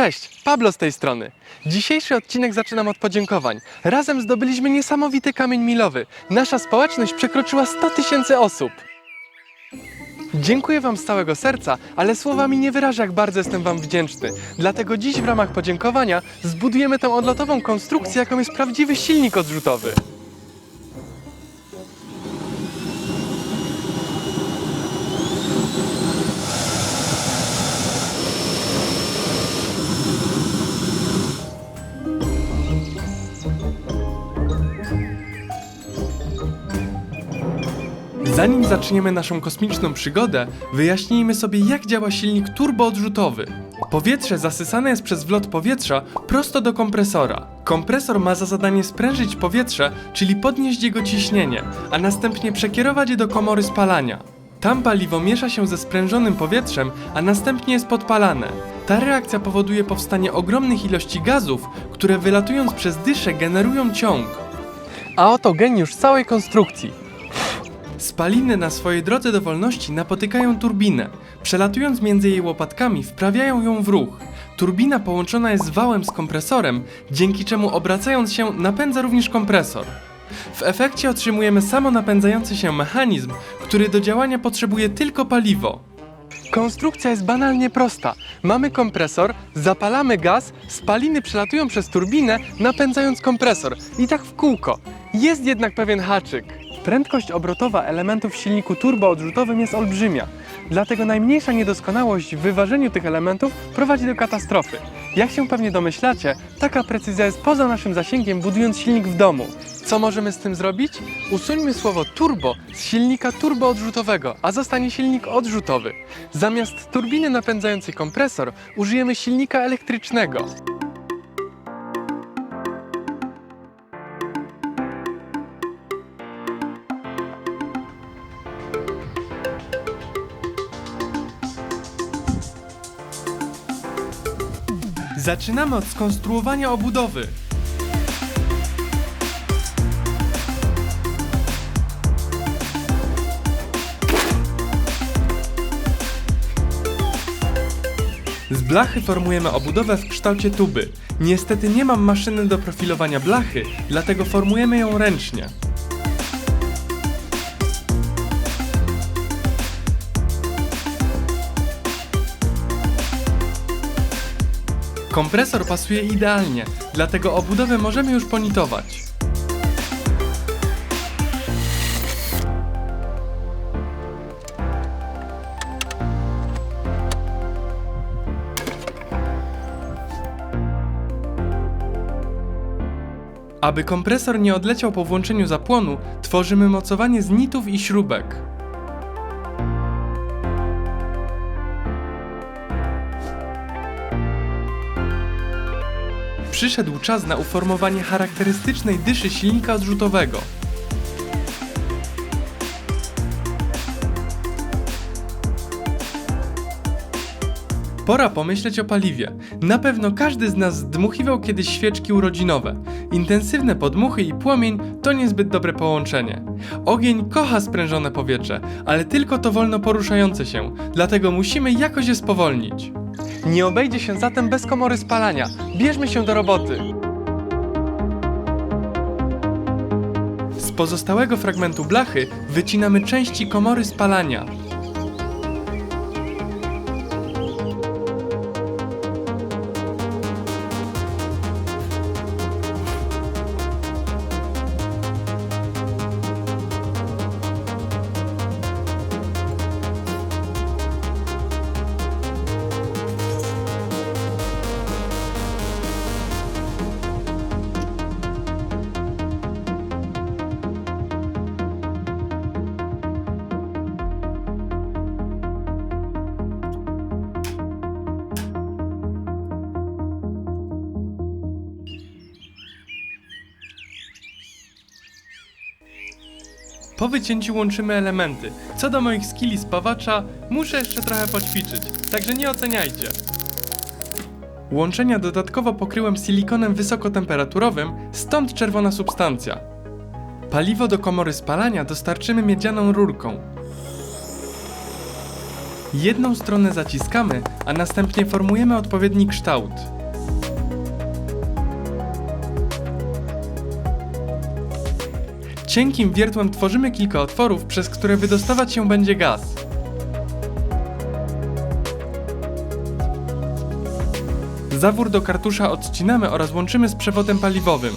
Cześć, Pablo z tej strony. Dzisiejszy odcinek zaczynam od podziękowań. Razem zdobyliśmy niesamowity kamień milowy. Nasza społeczność przekroczyła 100 tysięcy osób. Dziękuję Wam z całego serca, ale słowami nie wyrażę, jak bardzo jestem Wam wdzięczny. Dlatego dziś w ramach podziękowania zbudujemy tę odlotową konstrukcję, jaką jest prawdziwy silnik odrzutowy. Zanim zaczniemy naszą kosmiczną przygodę, wyjaśnijmy sobie, jak działa silnik turboodrzutowy. Powietrze zasysane jest przez wlot powietrza prosto do kompresora. Kompresor ma za zadanie sprężyć powietrze, czyli podnieść jego ciśnienie, a następnie przekierować je do komory spalania. Tam paliwo miesza się ze sprężonym powietrzem, a następnie jest podpalane. Ta reakcja powoduje powstanie ogromnych ilości gazów, które wylatując przez dyszę generują ciąg. A oto geniusz całej konstrukcji. Spaliny na swojej drodze do wolności napotykają turbinę. Przelatując między jej łopatkami, wprawiają ją w ruch. Turbina połączona jest wałem z kompresorem, dzięki czemu obracając się napędza również kompresor. W efekcie otrzymujemy samonapędzający się mechanizm, który do działania potrzebuje tylko paliwo. Konstrukcja jest banalnie prosta. Mamy kompresor, zapalamy gaz, spaliny przelatują przez turbinę, napędzając kompresor. I tak w kółko. Jest jednak pewien haczyk. Prędkość obrotowa elementów w silniku turboodrzutowym jest olbrzymia. Dlatego najmniejsza niedoskonałość w wyważeniu tych elementów prowadzi do katastrofy. Jak się pewnie domyślacie, taka precyzja jest poza naszym zasięgiem, budując silnik w domu. Co możemy z tym zrobić? Usuńmy słowo turbo z silnika turboodrzutowego, a zostanie silnik odrzutowy. Zamiast turbiny napędzającej kompresor użyjemy silnika elektrycznego. Zaczynamy od skonstruowania obudowy. Z blachy formujemy obudowę w kształcie tuby. Niestety nie mam maszyny do profilowania blachy, dlatego formujemy ją ręcznie. Kompresor pasuje idealnie, dlatego obudowę możemy już ponitować. Aby kompresor nie odleciał po włączeniu zapłonu, tworzymy mocowanie z nitów i śrubek. Przyszedł czas na uformowanie charakterystycznej dyszy silnika odrzutowego. Pora pomyśleć o paliwie. Na pewno każdy z nas zdmuchiwał kiedyś świeczki urodzinowe. Intensywne podmuchy i płomień to niezbyt dobre połączenie. Ogień kocha sprężone powietrze, ale tylko to wolno poruszające się, dlatego musimy jakoś je spowolnić. Nie obejdzie się zatem bez komory spalania. Bierzmy się do roboty. Z pozostałego fragmentu blachy wycinamy części komory spalania. Po wycięciu łączymy elementy. Co do moich skilli spawacza, muszę jeszcze trochę poćwiczyć, także nie oceniajcie. Łączenia dodatkowo pokryłem silikonem wysokotemperaturowym, stąd czerwona substancja. Paliwo do komory spalania dostarczymy miedzianą rurką. Jedną stronę zaciskamy, a następnie formujemy odpowiedni kształt. Cienkim wiertłem tworzymy kilka otworów, przez które wydostawać się będzie gaz. Zawór do kartusza odcinamy oraz łączymy z przewodem paliwowym.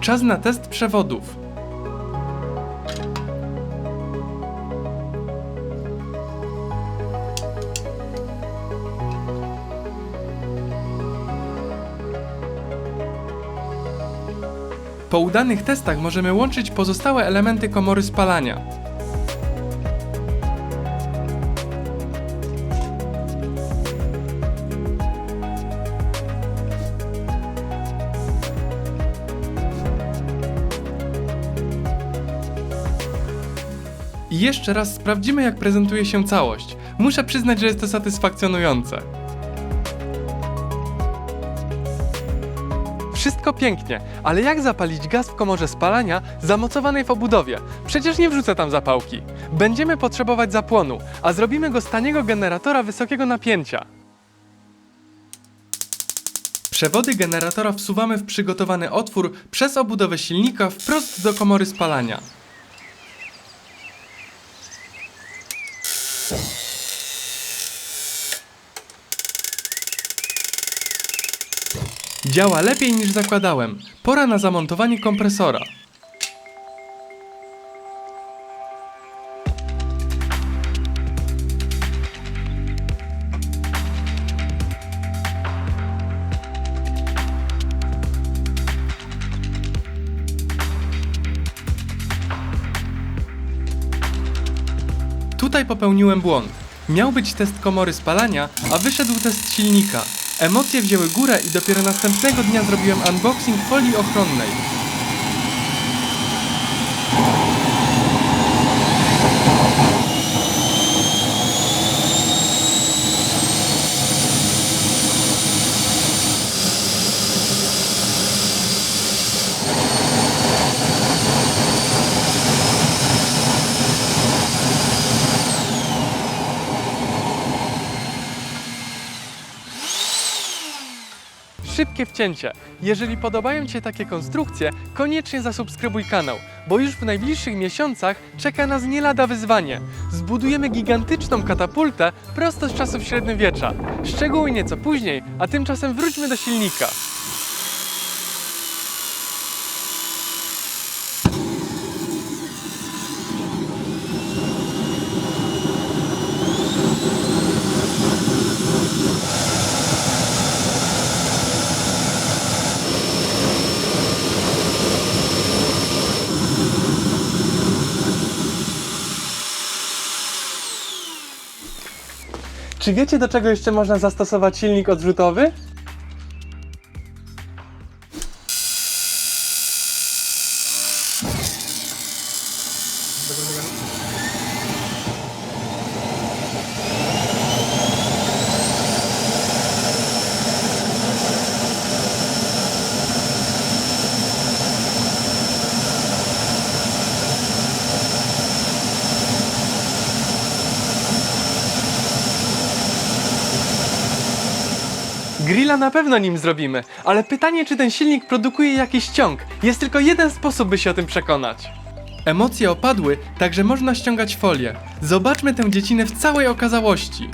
Czas na test przewodów. Po udanych testach możemy łączyć pozostałe elementy komory spalania. I jeszcze raz sprawdzimy, jak prezentuje się całość. Muszę przyznać, że jest to satysfakcjonujące. Wszystko pięknie, ale jak zapalić gaz w komorze spalania zamocowanej w obudowie? Przecież nie wrzucę tam zapałki. Będziemy potrzebować zapłonu, a zrobimy go z taniego generatora wysokiego napięcia. Przewody generatora wsuwamy w przygotowany otwór przez obudowę silnika wprost do komory spalania. Działa lepiej niż zakładałem. Pora na zamontowanie kompresora. Tutaj popełniłem błąd. Miał być test komory spalania, a wyszedł test silnika. Emocje wzięły górę i dopiero następnego dnia zrobiłem unboxing folii ochronnej. Szybkie wcięcie. Jeżeli podobają Ci się takie konstrukcje, koniecznie zasubskrybuj kanał, bo już w najbliższych miesiącach czeka nas nie lada wyzwanie. Zbudujemy gigantyczną katapultę prosto z czasów średniowiecza. Szczegóły nieco później, a tymczasem wróćmy do silnika. Czy wiecie, do czego jeszcze można zastosować silnik odrzutowy? Grilla na pewno nim zrobimy, ale pytanie, czy ten silnik produkuje jakiś ciąg. Jest tylko jeden sposób, by się o tym przekonać. Emocje opadły, także można ściągać folię. Zobaczmy tę dziecinę w całej okazałości.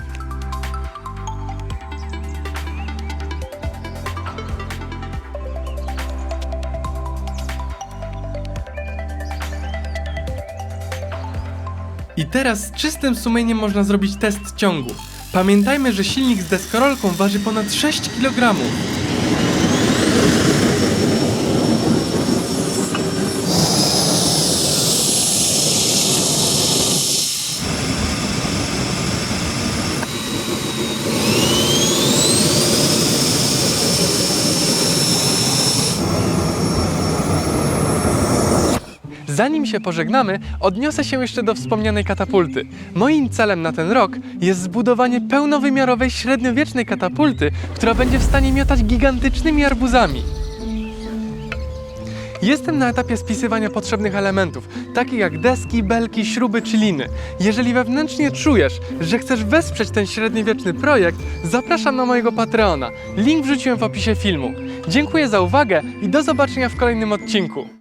I teraz z czystym sumieniem można zrobić test ciągu. Pamiętajmy, że silnik z deskorolką waży ponad 6 kg. Zanim się pożegnamy, odniosę się jeszcze do wspomnianej katapulty. Moim celem na ten rok jest zbudowanie pełnowymiarowej średniowiecznej katapulty, która będzie w stanie miotać gigantycznymi arbuzami. Jestem na etapie spisywania potrzebnych elementów, takich jak deski, belki, śruby czy liny. Jeżeli wewnętrznie czujesz, że chcesz wesprzeć ten średniowieczny projekt, zapraszam na mojego Patreona. Link wrzuciłem w opisie filmu. Dziękuję za uwagę i do zobaczenia w kolejnym odcinku.